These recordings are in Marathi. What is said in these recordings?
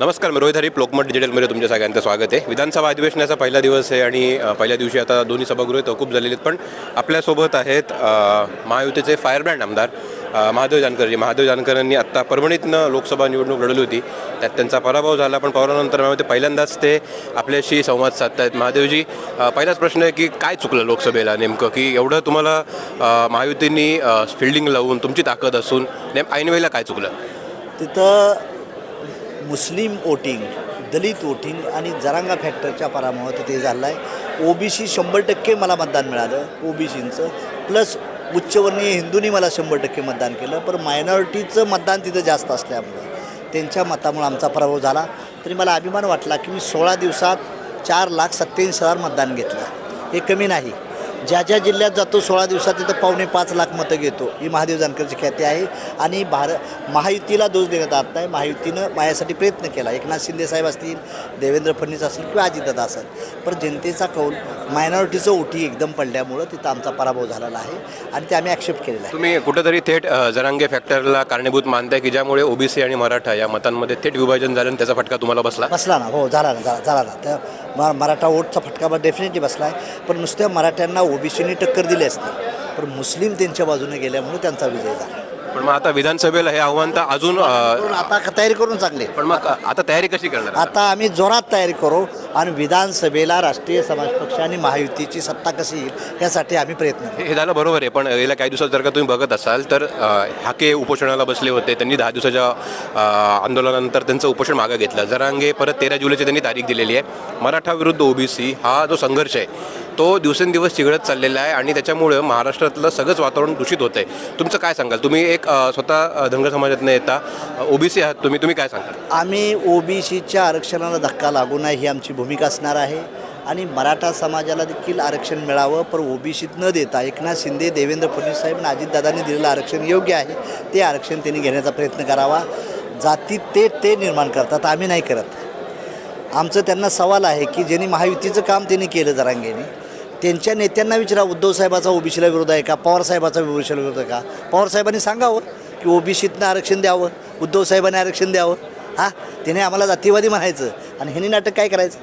नमस्कार मी रोहित हरीप लोकमत डिजिटलमध्ये तुमच्या सगळ्यांचं स्वागत आहे. विधानसभा अधिवेशनाचा पहिला दिवस आहे आणि पहिल्या दिवशी आता दोन्ही सभागृह तहकूब झालेले आहेत पण आपल्यासोबत आहेत महायुतीचे फायरब्रँड आमदार महादेव जानकरजी. महादेव जानकरांनी आत्ता परभणीतनं लोकसभा निवडणूक लढवली होती. त्यात त्यांचा पराभव झाला पण पराभवानंतर मला पहिल्यांदाच ते आपल्याशी संवाद साधतायत. महादेवजी पहिलाच प्रश्न आहे की काय चुकलं लोकसभेला नेमकं? की एवढं तुम्हाला महायुतींनी फिल्डिंग लावून तुमची ताकद असून नेम ऐनवेळेला काय चुकलं? तिथं मुस्लिम वोटिंग दलित वोटिंग आणि जरांगा फॅक्टरच्या पराभवात ते झालं आहे ओबीसी शंभर टक्के मला मतदान मिळालं ओबीसींचं प्लस उच्चवर्णीय हिंदूंनी मला शंभर टक्के मतदान केलं पण मायनॉरिटीचं मतदान तिथं जास्त असल्यामुळं त्यांच्या मतामुळे आमचा पराभव झाला. तरी मला अभिमान वाटला की मी सोळा दिवसात चार लाख सत्त्याऐंशी हजार मतदान घेतलं. हे कमी नाही. ज्या ज्या जिल्ह्यात जातो सोळा दिवसात तिथं पावणे पाच लाख मतं घेतो. ही महादेव जानकरची ख्याती आहे. आणि भार महायुतीला दोष देण्यात आत नाही. महायुतीनं माझ्यासाठी प्रयत्न केला. एकनाथ शिंदे साहेब असतील देवेंद्र फडणवीस असतील किंवा अजितदादा असेल पण जनतेचा कौल मायनॉरिटीचं ओटी एकदम पडल्यामुळं तिथं आमचा पराभव झालेला आहे आणि ते आम्ही ॲक्सेप्ट केलेला आहे. तुम्ही कुठेतरी थेट जरांगे फॅक्टरला कारणीभूत मानताय की ज्यामुळे ओबीसी आणि मराठा या मतांमध्ये थेट विभाजन झालं आणि त्याचा फटका तुम्हाला बसला? बसला ना. हो झाला ना झाला झाला ना. त्या म मराठा वोटचा फटका डेफिनेटली बसला आहे. पण नुसत्या मराठ्यांना ओबीसीने टक्कर दिली असती. पण मुस्लिम त्यांच्या बाजूने गेल्यामुळे त्यांचा विजय झाला. पण मग आता विधानसभेला हे आव्हान तर अजून अ, म्हणून आता तयारी करून चांगले. पण मग आता तयारी कशी करणार? आता आम्ही जोरात तयारी करू आणि विधानसभेला राष्ट्रीय समाज पक्ष आणि महायुतीची सत्ता कशी येईल यासाठी आम्ही प्रयत्न करू. हे हे झालं बरोबर आहे पण गेल्या काही दिवसात जर का तुम्ही बघत असाल तर अ, हाके उपोषणाला बसले होते त्यांनी दहा दिवसाच्या अ, आंदोलनानंतर त्यांचं उपोषण मागं घेतलं. जरांगे परत तेरा जुलैची त्यांनी तारीख दिलेली आहे. मराठा विरुद्ध ओबीसी हा जो संघर्ष आहे तो दिवसेंदिवस चिघळत चाललेला आहे आणि त्याच्यामुळं महाराष्ट्रातलं सगळंच वातावरण दूषित होतं आहे तुमचं काय सांगाल? तुम्ही एक स्वतः धनगर समाजातनं येता ओबीसी आहात तुम्ही तुम्ही काय सांगाल? आम्ही ओबीसीच्या आरक्षणाला धक्का लागू नये ही आमची भूमिका असणार आहे आणि मराठा समाजाला देखील आरक्षण मिळावं पर ओबीसीत न देता एकनाथ शिंदे देवेंद्र फडणवीस साहेब आणि अजितदादांनी दिलेलं आरक्षण योग्य आहे. ते आरक्षण त्यांनी घेण्याचा प्रयत्न करावा. जाती ते ते निर्माण करतात आम्ही नाही करत. आमचं त्यांना सवाल आहे की ज्यांनी महायुतीचं काम त्यांनी केलं जरांगेने त्यांच्या नेत्यांना विचारा उद्धव साहेबाचा ओबीसीला विरोध आहे का? पवार साहेबाचा ओबीसीला विरोध आहे का? पवार साहेबांनी सांगावं की ओबीसीतनं आरक्षण द्यावं उद्धव साहेबांनी आरक्षण द्यावं. हां त्याने आम्हाला जातीवादी म्हणायचं आणि ह्यांनी नाटक काय करायचं?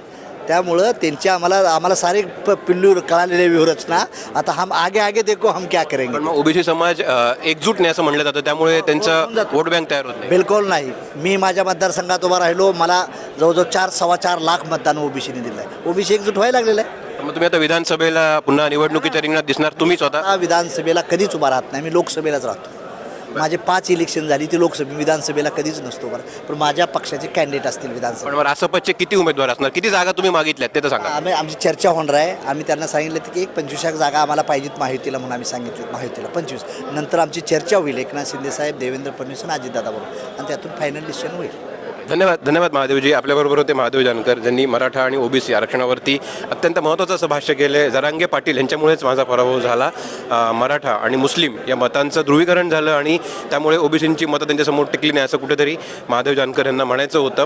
त्यामुळं त्यांच्या आम्हाला आम्हाला सारे प पिल्लू कळालेले व्यूहरचना. आता हम आगे आगे देखो हम क्या करेंगे. पण मग ओबीसी समाज अ, एकजूट नाही असं म्हणलं जातं. त्यामुळे त्यांचं वोट बँक तयार होत नाही. बिलकुल नाही. मी माझ्या मतदारसंघात उभा राहिलो. मला जवळजवळ चार सव्वा चार लाख मतदान ओबीसीने दिलं आहे ओबीसी एकजूट व्हायला लागलेलं आहे. मग तुम्ही आता विधानसभेला पुन्हा निवडणुकीच्या रिंगणात दिसणार तुम्ही स्वतः आता विधानसभेला कधीच उभा राहत नाही. मी लोकसभेलाच राहतो. माझे पाच इलेक्शन झाली ती लोकसभे विधानसभेला कधीच नसतो बरं. पण माझ्या पक्षाचे कॅन्डिडेट असतील पण विधानसभा मग रासपचे किती उमेदवार असणार? किती जागा तुम्ही मागितल्यात ते तर सांगा. आम्ही आमची चर्चा होणार आहे. आम्ही त्यांना सांगितलं की एक पंचवीस एक जागा आम्हाला पाहिजेत माहितीला म्हणून आम्ही सांगितले माहितीला. पंचवीस. नंतर आमची चर्चा होईल एकनाथ शिंदे साहेब देवेंद्र फडणवीस आणि अजितदादाबरोबर आणि त्यातून फायनल डिसिजन होईल. धन्यवाद धन्यवाद महादेवजी. आपल्याबरोबर होते महादेव जानकर ज्यांनी मराठा आणि ओबीसी आरक्षणावरती अत्यंत महत्त्वाचं असं भाष्य केले. जरांगे पाटील यांच्यामुळेच माझा पराभव झाला. मराठा आणि मुस्लिम या मतांचं ध्रुवीकरण झालं आणि त्यामुळे ओबीसींची मतं त्यांच्यासमोर टिकली नाही असं कुठेतरी महादेव जानकर यांना म्हणायचं होतं.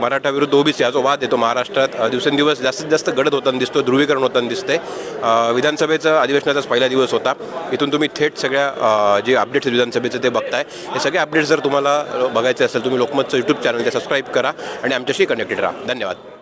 मराठा विरुद्ध ओबीसी हा जो वाद येतो महाराष्ट्रात. दिवसेंदिवस जास्तीत जास्त गडद होताना दिसतो ध्रुवीकरण होताना दिसते विधानसभेचं अधिवेशनाचाच पहिला दिवस होता. इथून तुम्ही थेट सगळ्या जे अपडेट्स विधानसभेचं ते बघताय. हे सगळे अपडेट्स जर तुम्हाला बघायचे असेल तुम्ही लोकमतचं यूट्यूब चॅनल ते सबस्क्राईब करा आणि आमच्याशी कनेक्टेड राहा. धन्यवाद.